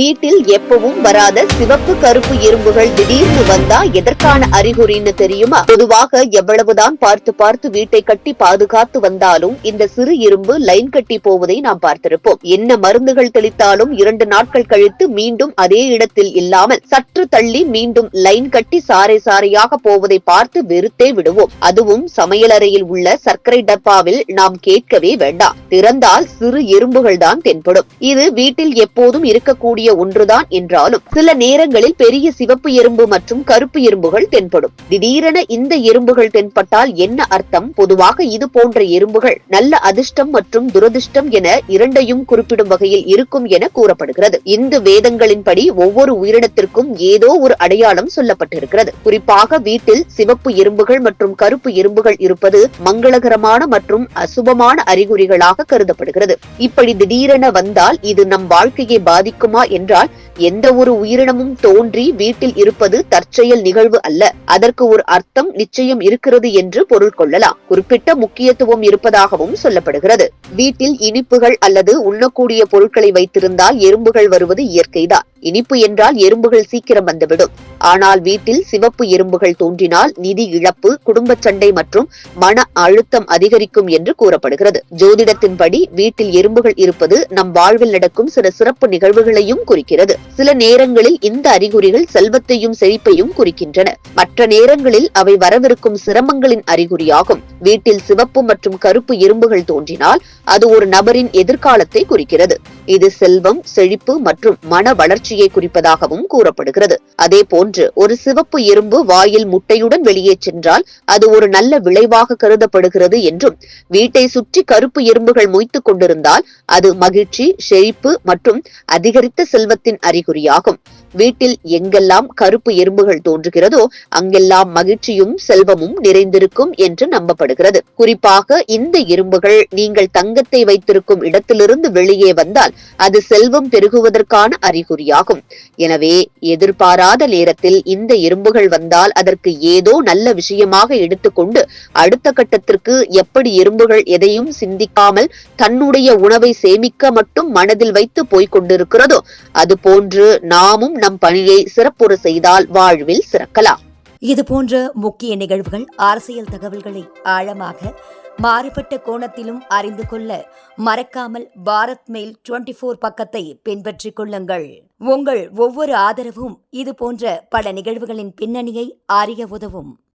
வீட்டில் எப்பவும் வராத சிவப்பு கருப்பு எறும்புகள் திடீர்னு வந்தா எதற்கான அறிகுறின்னு தெரியுமா? பொதுவாக எவ்வளவுதான் பார்த்து பார்த்து வீட்டை கட்டி பாதுகாத்து வந்தாலும் இந்த சிறு எறும்பு லைன் கட்டி போவதை நாம் பார்த்திருப்போம். என்ன மருந்துகள் தெளித்தாலும் இரண்டு நாட்கள் கழித்து மீண்டும் அதே இடத்தில் இல்லாமல் சற்று தள்ளி மீண்டும் லைன் கட்டி சாறை சாறையாக போவதை பார்த்து வெறுத்தே விடுவோம். அதுவும் சமையலறையில் உள்ள சர்க்கரை டப்பாவில் நாம் கேட்கவே வேண்டாம். திறந்தால் சிறு எறும்புகள் தான் தென்படும். இது வீட்டில் எப்போதும் இருக்கக்கூடிய ஒன்றுதான் என்றாலும் சில நேரங்களில் பெரிய சிவப்பு எறும்பு மற்றும் கருப்பு எறும்புகள் தென்படும். திடீரென இந்த எறும்புகள் தென்பட்டால் என்ன அர்த்தம்? பொதுவாக இது போன்ற எறும்புகள் நல்ல அதிர்ஷ்டம் மற்றும் துரதிர்ஷ்டம் என இரண்டையும் குறிப்பிடும் வகையில் இருக்கும் என கூறப்படுகிறது. இந்து வேதங்களின்படி ஒவ்வொரு உயிரினத்திற்கும் ஏதோ ஒரு அடையாளம் சொல்லப்பட்டிருக்கிறது. குறிப்பாக வீட்டில் சிவப்பு எறும்புகள் மற்றும் கருப்பு எறும்புகள் இருப்பது மங்களகரமான மற்றும் அசுபமான அறிகுறிகளாக கருதப்படுகிறது. இப்படி திடீரென வந்தால் இது நம் வாழ்க்கையை பாதிக்குமா என்றால் எந்த ஒரு உயிரினமும் தோன்றி வீட்டில் இருப்பது தற்செயல் நிகழ்வு அல்ல. அதற்கு ஒரு அர்த்தம் நிச்சயம் இருக்கிறது என்று பொருள் கொள்ளலாம். குறிப்பிட்ட முக்கியத்துவம் இருப்பதாகவும் சொல்லப்படுகிறது. வீட்டில் இனிப்புகள் அல்லது உண்ணக்கூடிய பொருட்களை வைத்திருந்தால் எறும்புகள் வருவது இயற்கைதான். இனிப்பு என்றால் எறும்புகள் சீக்கிரம் வந்துவிடும். ஆனால் வீட்டில் சிவப்பு எறும்புகள் தோன்றினால் நிதி இழப்பு குடும்ப சண்டை மற்றும் மன அழுத்தம் அதிகரிக்கும் என்று கூறப்படுகிறது. ஜோதிடத்தின்படி வீட்டில் எறும்புகள் இருப்பது நம் வாழ்வில் நடக்கும் சில சிறப்பு நிகழ்வுகளையும் குறிக்கிறது. சில நேரங்களில் இந்த அறிகுறிகள் செல்வத்தையும் செழிப்பையும் குறிக்கின்றன. மற்ற நேரங்களில் அவை வரவிருக்கும் சிரமங்களின் அறிகுறியாகும். வீட்டில் சிவப்பு மற்றும் கருப்பு எறும்புகள் தோன்றினால் அது ஒரு நபரின் எதிர்காலத்தை குறிக்கிறது. இது செல்வம் செழிப்பு மற்றும் மன வளர்ச்சி வளர்ச்சியை குறிப்பதாகவும் கூறப்படுகிறது. அதே போன்று ஒரு சிவப்பு எறும்பு வாயில் முட்டையுடன் வெளியே சென்றால் அது ஒரு நல்ல விளைவாக கருதப்படுகிறது என்றும் வீட்டை சுற்றி கருப்பு எறும்புகள் மொய்த்துக் கொண்டிருந்தால் அது மகிழ்ச்சி செழிப்பு மற்றும் அதிகரித்த செல்வத்தின் அறிகுறியாகும். வீட்டில் எங்கெல்லாம் கருப்பு எறும்புகள் தோன்றுகிறதோ அங்கெல்லாம் மகிழ்ச்சியும் செல்வமும் நிறைந்திருக்கும் என்று நம்பப்படுகிறது. குறிப்பாக இந்த எறும்புகள் நீங்கள் தங்கத்தை வைத்திருக்கும் இடத்திலிருந்து வெளியே வந்தால் அது செல்வம் பெருகுவதற்கான அறிகுறியாகும். எனவே எதிர்பாராத நேரத்தில் இந்த எறும்புகள் வந்தால் அதற்கு ஏதோ நல்ல விஷயமாக எடுத்துக்கொண்டு அடுத்த கட்டத்திற்கு எப்படி எறும்புகள் எதையும் சிந்திக்காமல் தன்னுடைய உணவை சேமிக்க மட்டும் மனதில் வைத்து போய்க் கொண்டிருக்கிறதோ அது போன்று நாமும் நம் பணியை சிறப்புற செய்தால் வாழ்வில் சிறக்கலாம். இது போன்ற முக்கிய நிகழ்வுகள் அரசியல் தகவல்களை ஆழமாக மாறுபட்ட கோணத்திலும் அறிந்து கொள்ள மறக்காமல் பாரத் மெயில் டுவெண்டி ஃபோர் பக்கத்தை பின்பற்றிக் கொள்ளுங்கள். உங்கள் ஒவ்வொரு ஆதரவும் இது போன்ற பல நிகழ்வுகளின் பின்னணியை அறிய உதவும்.